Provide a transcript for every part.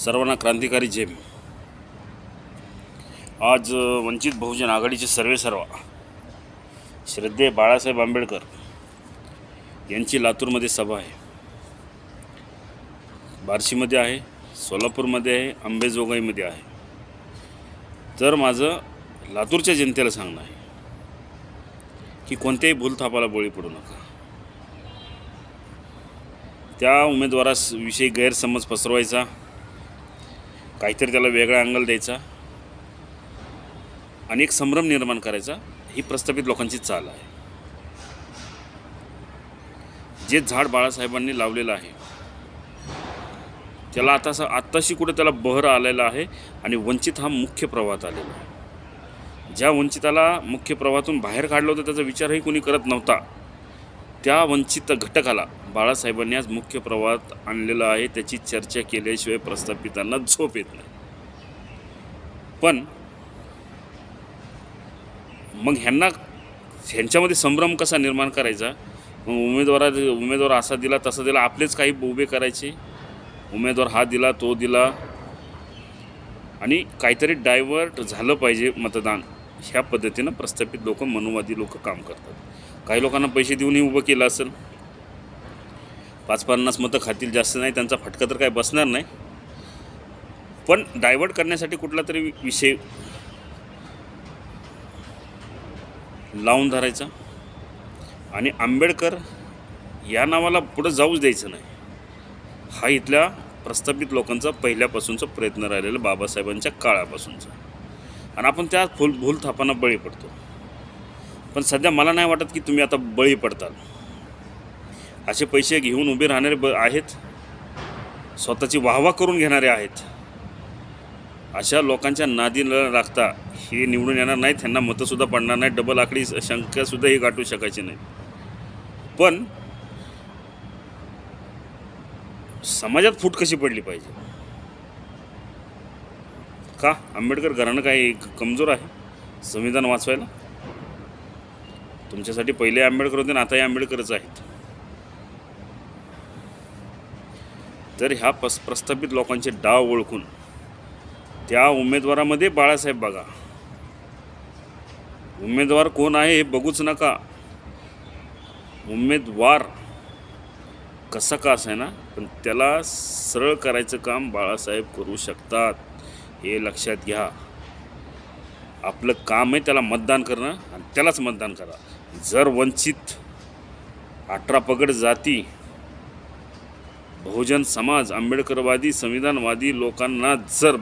सर्वांना क्रांतिकारी जेम. आज वंचित बहुजन आघाडीचे सर्वे सर्वा. श्रद्धे बाळासाहेब आंबेडकर यांची लातूरमध्ये सभा आहे. बार्शीमध्ये आहे सोलापूरमध्ये आहे अंबेजोगाईमध्ये आहे. तर माझं लातूरच्या जनतेला सांगणं आहे की कोणत्याही भूलथापाला बळी पडू नका. त्या उमेदवारास विषयी गैरसमज पसरवायचा. काहीतरी त्याला वेगळा अँगल द्यायचा आणि एक संभ्रम निर्माण करायचा ही प्रस्थापित लोकांची चाल आहे. जे झाड बाळासाहेबांनी लावलेलं आहे त्याला आता असं आत्ताशी कुठे त्याला बहर आलेला आहे आणि वंचित हा मुख्य प्रवाहात आलेला आहे. ज्या वंचिताला मुख्य प्रवाहातून बाहेर काढलं होतं त्याचा विचारही कोणी करत नव्हता. त्या वंचित घटकाला बाळासाहेबांनी आज मुख्य प्रवाहात आणलेलं आहे त्याची चर्चा केल्याशिवाय प्रस्थापितांना झोप येत नाही. पण मग ह्यांना ह्यांच्यामध्ये संभ्रम कसा निर्माण करायचा? मग उमेदवारा उमेदवार असा दिला तसा दिला आपलेच काही उभे करायचे? उमेदवार हा दिला तो दिला. आणि काहीतरी डायव्हर्ट झालं पाहिजे मतदान. ह्या पद्धतीनं प्रस्थापित लोक मनुवादी लोक काम करतात. काही लोकांना पैसे देऊनही उभं केलं असेल. पाच पन्नास मतं खातील जास्त नाही त्यांचा फटका तर काय बसणार नाही. पण डायव्हर्ट करण्यासाठी कुठला तरी विषय लावून धरायचा. आणि आंबेडकर या नावाला पुढं जाऊच द्यायचं नाही. हा इथल्या प्रस्थापित लोकांचा पहिल्यापासूनचा प्रयत्न राहिलेला बाबासाहेबांच्या काळापासूनचा. आणि आपण त्या भूल थापांना बळी पडतो. पण सध्या मला नाही वाटत की तुम्ही आता बळी पडताल. असे पैसे घेऊन उभे राहणारे ब आहेत. स्वतःची वाहवा करून घेणारे आहेत. अशा लोकांच्या नादी न लागता हे निवडून येणार नाही त्यांना मतंसुद्धा पडणार नाही डबल आकडी शंकासुद्धा हे गाठू शकायची नाही पण समाजात फूट कशी पडली पाहिजे? का? आंबेडकर घराणं काय कमजोर आहे? संविधान वाचवायला? तुमच्यासाठी पहिले आंबेडकर होते आणि आताही आंबेडकरच आहेत. तर ह्या पस प्रस्थापित लोकांचे डाव ओळखून. त्या उमेदवारामध्ये बाळासाहेब बघा. उमेदवार कोण आहे हे बघूच नका. उमेदवार कसा का असाय ना पण त्याला सरळ करायचं काम बाळासाहेब करू शकतात हे लक्षात घ्या. आपलं काम आहे त्याला मतदान करणं आणि त्यालाच मतदान करा. जर वंचित अठरा पगड जाती बहुजन समाज आंबेडकरवादी संविधानवादी लोकांना जर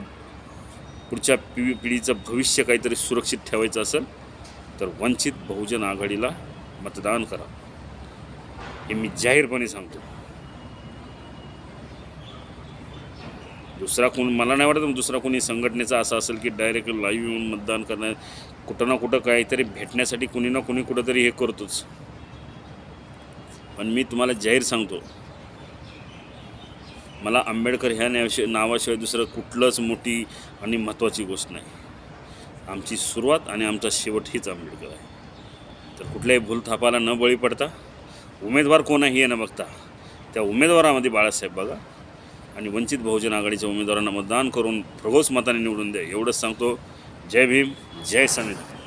पुढच्या पिढी पिढीचं भविष्य काहीतरी सुरक्षित ठेवायचं असेल तर वंचित बहुजन आघाडीला मतदान करा. हे मी जाहीरपणे सांगतो. दुसरा कोण मला नाही वाटत दुसरा कोणी संघटनेचा असा असेल की डायरेक्ट लाईव्ह येऊन मतदान करणं कुठं ना कुठं काहीतरी भेटण्यासाठी कुणी ना कुणी कुठंतरी हे करतोच. पण मी तुम्हाला जाहीर सांगतो मला आंबेडकर ह्या नावाशिवाय नावाशिवाय दुसरं कुठलंच मोठी आणि महत्त्वाची गोष्ट नाही. आमची सुरुवात आणि आमचा शेवट हीच आंबेडकर आहे. तर कुठल्याही भूलथापाला न बळी पडता उमेदवार कोण आहे हे न बघता त्या उमेदवारामध्ये बाळासाहेब बघा आणि वंचित बहुजन आघाडीच्या उमेदवारांना मतदान करून प्रघोस मताने निवडून द्या. एवढंच सांगतो. जय भीम जय संविधान.